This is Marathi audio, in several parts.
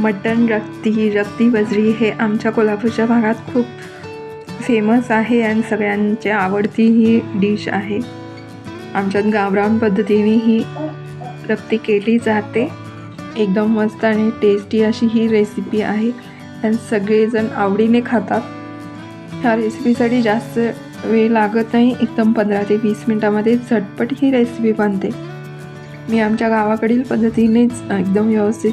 मटण रक्ती रक्ती बजरी हे आमच्या कोल्हापूरच्या भागात खूप फेमस आहे आणि सगळ्यांची आवडती ही डिश आहे. आमच्यात गावरान पद्धतीने ही रक्ती केली जाते. एकदम मस्त आणि टेस्टी अशी ही रेसिपी आहे. आणि सगळेजण आवडीने खातात. ह्या रेसिपीसाठी जास्त वेळ लागत नाही. एकदम पंधरा ते वीस मिनटामध्ये झटपट ही रेसिपी बनते. मी आमच्या गावाकडील पद्धतीनेच एकदम व्यवस्थित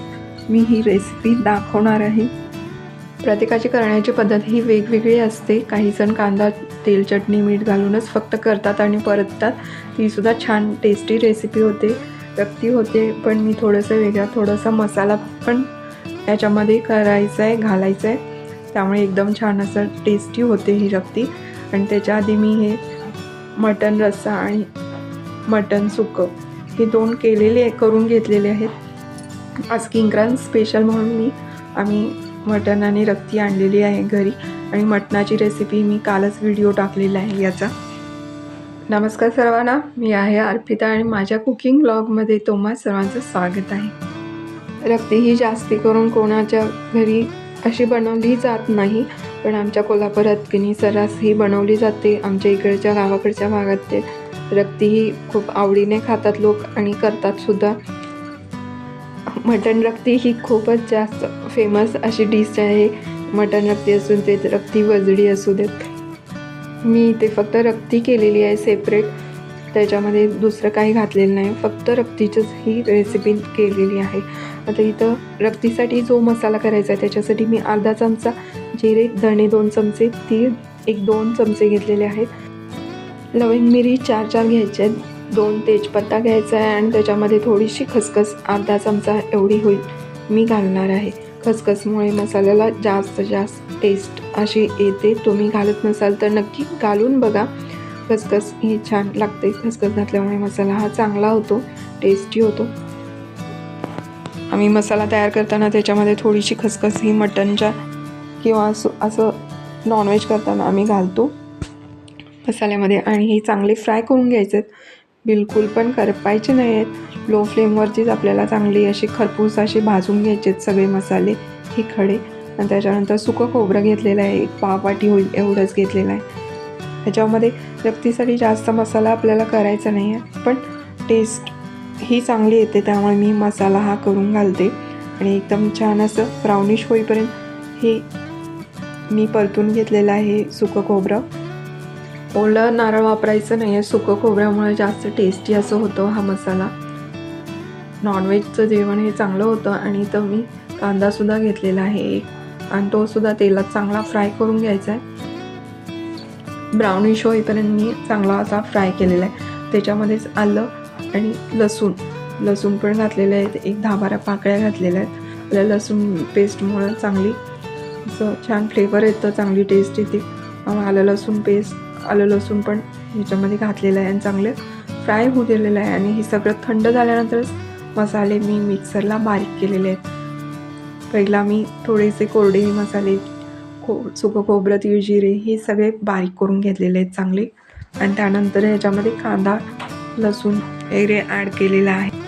मी ही रेसिपी दाखवणार आहे. प्रत्येकाची करण्याची पद्धत ही वेगवेगळी असते. काही जण कांदा तेल चटणी मीठ घालूनच फक्त करतात आणि परततात. तीसुद्धा छान टेस्टी रेसिपी होते रक्ती होते पण मी थोडंसं वेगळा थोडासा मसाला पण याच्यामध्ये करायचा आहे घालायचा आहे त्यामुळे एकदम छान असं टेस्टी होते ही रक्ती. आणि त्याच्या आधी मी हे मटन रस्सा आणि मटन सुकं हे दोन केलेले करून घेतलेले आहेत. आज किंक्रांत स्पेशल म्हणून मी आम्ही मटण आणि रक्ती आणलेली आहे घरी. आणि मटणाची रेसिपी मी कालच व्हिडिओ टाकलेला आहे याचा. नमस्कार सर्वांना मी आहे अर्पिता आणि माझ्या कुकिंग ब्लॉगमध्ये तुम्हा सर्वांचं स्वागत आहे. रक्ती ही जास्ती करून कोणाच्या घरी अशी बनवली जात नाही पण आमच्या कोल्हापुरात किनी सर्रास ही बनवली जाते. आमच्या इकडच्या गावाकडच्या भागात ते रक्ती ही खूप आवडीने खातात लोक आणि करतात सुद्धा. मटण रक्ती ही खूपच जास्त फेमस अशी डिश आहे. मटण रक्ती असून ते रक्ती वजडी असू देत. मी इथे फक्त रक्ती केलेली आहे सेपरेट त्याच्यामध्ये दुसरं काही घातलेलं नाही. फक्त रक्तीचीच ही रेसिपी केलेली आहे. आता इथं रक्तीसाठी जो मसाला करायचा आहे त्याच्यासाठी मी अर्धा चमचा जिरे धणे दोन चमचे तीळ एक दोन चमचे घेतलेले आहेत. लवंग मिरी चार चार घ्यायचे आहेत. दोन तेजपत्ता घ्यायचा आहे आणि त्याच्यामध्ये थोडीशी खसखस अर्धा चमचा एवढी होईल. मी घालणार आहे. खसखसमुळे मसाल्याला जास्त जास्त टेस्ट अशी येते. तुम्ही घालत नसाल तर नक्की घालून बघा. खसखस ही छान लागते. खसखस घातल्यामुळे मसाला हा चांगला होतो. टेस्टी होतो. आम्ही मसाला तयार करताना त्याच्यामध्ये थोडीशी खसखस ही मटनच्या किंवा असं असं नॉनव्हेज करताना आम्ही घालतो. मसाल्यामध्ये आणि हे चांगले फ्राय करून घ्यायचे आहेत बिलकुल पण करपायचे नाही आहेत लो फ्लेमवरतीच आपल्याला चांगली अशी खरपूस अशी भाजून घ्यायचे आहेत सगळे मसाले. हे खडे. आणि त्याच्यानंतर सुकं खोबरं घेतलेलं आहे. एक पावपाटी होईल एवढंच घेतलेलं आहे. त्याच्यामध्ये रक्तीसाठी जास्त मसाला आपल्याला करायचा नाही आहे पण टेस्ट ही चांगली येते त्यामुळे मी मसाला हा करून घालते. आणि एकदम छान असं ब्राउनिश होईपर्यंत हे मी परतून घेतलेलं आहे सुकं खोबरं. ओलं नारळ वापरायचं नाही आहे सुकं खोबऱ्यामुळे जास्त टेस्टी असं होतं हा मसाला. नॉनव्हेजचं जेवण हे चांगलं होतं आणि इथं मी कांदासुद्धा घेतलेला आहे एक. आणि तोसुद्धा तेलात चांगला फ्राय करून घ्यायचा आहे ब्राउनिश होईपर्यंत मी चांगला असा फ्राय केलेला आहे त्याच्यामध्येच आलं आणि लसूण. लसूण पण घातलेले आहेत एक दहा बारा पाकळ्या घातलेल्या आहेत. आपल्या लसूण पेस्टमुळं चांगली असं छान फ्लेवर येतं चांगली टेस्ट येते. आलं लसूण पेस्ट आलं लसूण पण ह्याच्यामध्ये घातलेलं आहे आणि चांगलं फ्राय होऊ दिलेलं आहे. आणि हे सगळं थंड झाल्यानंतरच मसाले मी मिक्सरला बारीक केलेले आहेत. पहिला मी थोडेसे कोरडे मसाले खो सुकं खोबरं तीळ जिरे हे सगळे बारीक करून घेतलेले आहेत चांगले. आणि त्यानंतर ह्याच्यामध्ये कांदा लसूण वगैरे ॲड केलेला आहे.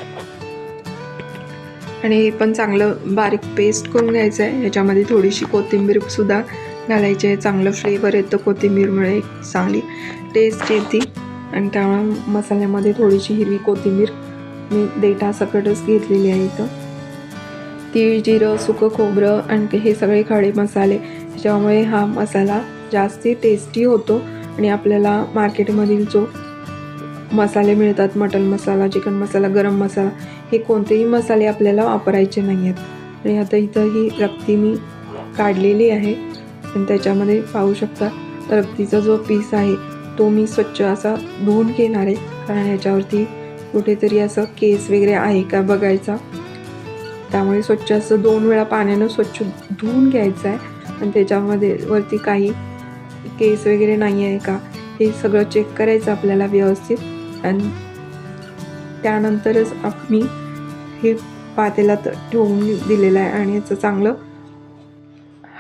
आणि हे पण चांगलं बारीक पेस्ट करून घ्यायचं आहे. ह्याच्यामध्ये थोडीशी कोथिंबीरसुद्धा घालायचे. चांगलं फ्लेवर येतं कोथिंबीरमुळे चांगली टेस्ट येते. आणि त्यामुळे मसाल्यामध्ये थोडीशी हिरवी कोथिंबीर मी देठा सकटच घेतलेली आहे इथं. तीळ जिरं सुकं खोबरं आणि हे सगळे खडे मसाले. त्यामुळे हा मसाला जास्ती टेस्टी होतो आणि आपल्याला मार्केटमधील जो मसाले मिळतात मटन मसाला चिकन मसाला गरम मसाला हे कोणतेही मसाले आपल्याला वापरायचे नाही आहेत आणि आता इथं ही रक्ती मी काढलेली आहे. पण त्याच्यामध्ये पाहू शकता. रक्तीचा जो पीस आहे तो मी स्वच्छ असा धुवून घेणार आहे. कारण ह्याच्यावरती कुठेतरी असं केस वगैरे आहे का बघायचा. त्यामुळे स्वच्छ असं दोन वेळा पाण्यानं स्वच्छ धुवून घ्यायचं आहे. आणि त्याच्यामध्ये वरती काही केस वगैरे नाही आहे का हे सगळं चेक करायचं आपल्याला व्यवस्थित. आणि त्यानंतरच आम्ही मी हे पातेला ठेवून दिलेलं आहे. आणि याचं चांगलं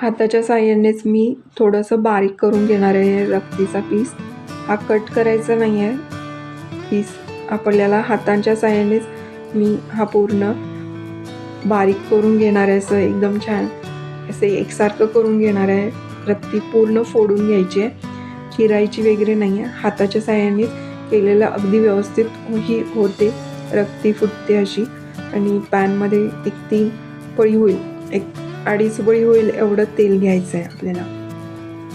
हाताच्या साह्यानेच मी थोडंसं बारीक करून घेणार आहे रक्तीचा पीस. हा कट करायचा नाही आहे. पीस आपल्याला हातांच्या साह्यानेच मी हा पूर्ण बारीक करून घेणार आहे असं एकदम छान असे एकसारखं करून घेणार आहे. रक्ती पूर्ण फोडून घ्यायची आहे. चिरायची वगैरे नाही आहे. हाताच्या साह्यानेच केलेलं अगदी व्यवस्थित ही होते. रक्ती फुटते अशी. आणि पॅनमध्ये एक तीन पळी होईल. एक अडीच बळी होईल एवढं तेल घ्यायचं आहे आपल्याला.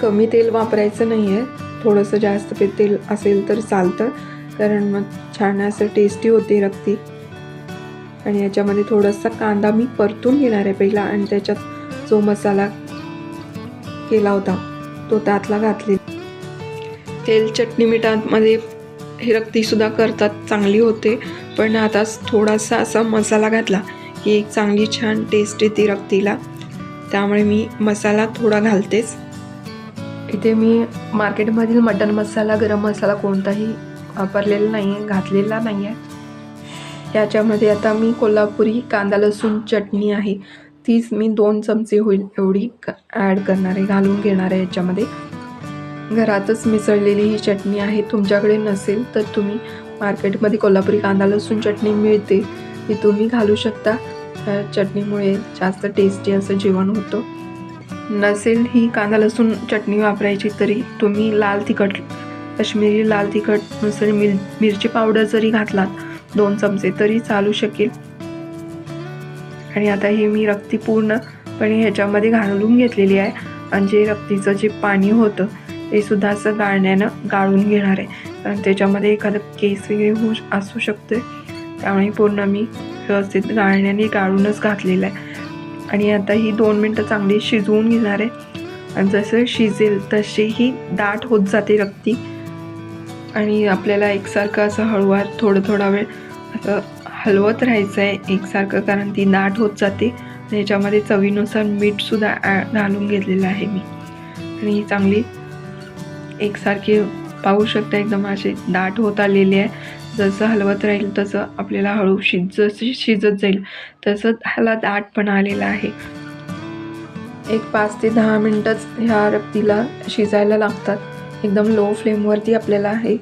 कमी तेल वापरायचं नाही आहे थोडंसं जास्त पे तेल असेल तर चालतं. कारण मग छान असं टेस्टी होते रक्ती. आणि याच्यामध्ये थोडासा कांदा मी परतून घेणार आहे पहिला आणि त्याच्यात जो मसाला केला होता तो त्यातला घातले तेल चटणी मिठामध्ये हे रक्तीसुद्धा करतात चांगली होते. पण आता थोडासा असा मसाला घातला की एक चांगली छान टेस्ट येते रक्तीला. त्यामुळे मी मसाला थोडा घालतेच. इथे मी मार्केटमधील मटन मसाला गरम मसाला कोणताही वापरलेला नाही आहे घातलेला नाही आहे याच्यामध्ये आता मी कोल्हापुरी कांदा लसूण चटणी आहे. तीच मी दोन चमचे होईल एवढी ॲड करणार आहे घालून घेणार आहे याच्यामध्ये. घरातच मिसळलेली ही चटणी आहे. तुमच्याकडे नसेल तर तुम्ही मार्केटमध्ये कोल्हापुरी कांदा लसूण चटणी मिळते. ती तुम्ही घालू शकता. त्या चटणीमुळे जास्त टेस्टी असं जेवण होतं. नसेल ही कांदा लसूण चटणी वापरायची तरी तुम्ही लाल तिखट काश्मीरी लाल तिखट नसेल मिर मिरची पावडर जरी घातलात दोन चमचे तरी चालू शकेल. आणि आता हे मी रक्ती पूर्णपणे ह्याच्यामध्ये घालून घेतलेली आहे. आणि जे रक्तीचं जे पाणी होतं ते सुद्धा असं गाळण्यानं गाळून घेणार आहे. कारण त्याच्यामध्ये एखादं केस वगैरे होऊ असू शकते त्यामुळे पूर्ण मी व्यवस्थित गाळण्याने गाळूनच घातलेलं आहे. आणि आता ही दोन मिनटं चांगली शिजवून घेणार आहे. आणि जसं शिजेल तशी ही दाट होत जाते रक्ती. आणि आपल्याला एकसारखं असं हळूवार थोडं थोडा वेळ असं हलवत राहायचं आहे एकसारखं कारण ती दाट होत जाते. याच्यामध्ये चवीनुसार मीठसुद्धा ॲ घालून घेतलेलं आहे मी. आणि ही चांगली एकसारखी पाहू शकता एकदम असे दाट होत आलेली आहे. जसं हलवत राहील तसं आपल्याला हळू शिज जशी शिजत जाईल. तसं ह्याला दाटपणा आलेला आहे. एक पाच ते दहा मिनटंच ह्या रक्तीला शिजायला लागतात. एकदम लो फ्लेमवरती आपल्याला हे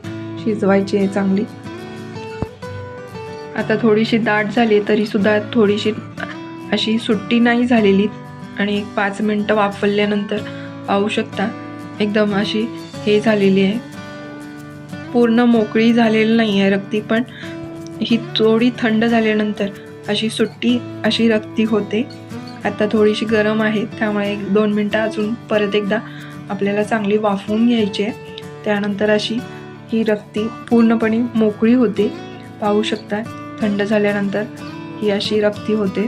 शिजवायची आहे चांगली. आता थोडीशी दाट झाली तरीसुद्धा थोडीशी अशी सुट्टी नाही झालेली. आणि एक पाच मिनटं वाफवल्यानंतर पाहू शकता एकदम अशी हे झालेली आहे. पूर्ण मोकळी झालेली नाही आहे रक्ती पण ही थोडी थंड झाल्यानंतर अशी सुट्टी अशी रक्ती होते. आता थोडीशी गरम आहे त्यामुळे एक दोन मिनटं अजून परत एकदा आपल्याला चांगली वाफवून घ्यायची आहे. त्यानंतर अशी ही रक्ती पूर्णपणे मोकळी होते. पाहू शकता थंड झाल्यानंतर ही अशी रक्ती होते.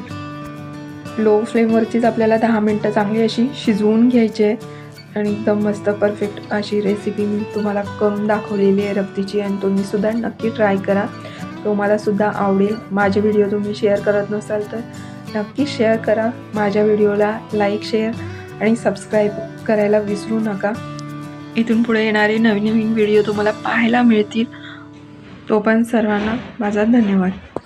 लो फ्लेमवरतीच आपल्याला दहा मिनटं चांगली अशी शिजवून घ्यायची आहे. आणि एकदम मस्त परफेक्ट अशी रेसिपी मी तुम्हाला करून दाखवलेली आहे रक्तीची आणि तुम्हीसुद्धा नक्की ट्राय करा. तुम्हालासुद्धा आवडेल. माझे व्हिडिओ तुम्ही शेअर करत नसाल तर नक्की शेअर करा. माझ्या व्हिडिओला लाईक शेअर आणि सबस्क्राईब करायला विसरू नका. इथून पुढे येणारे नवीन नवीन व्हिडिओ तुम्हाला पाहायला मिळतील. तो पण सर्वांना माझा धन्यवाद.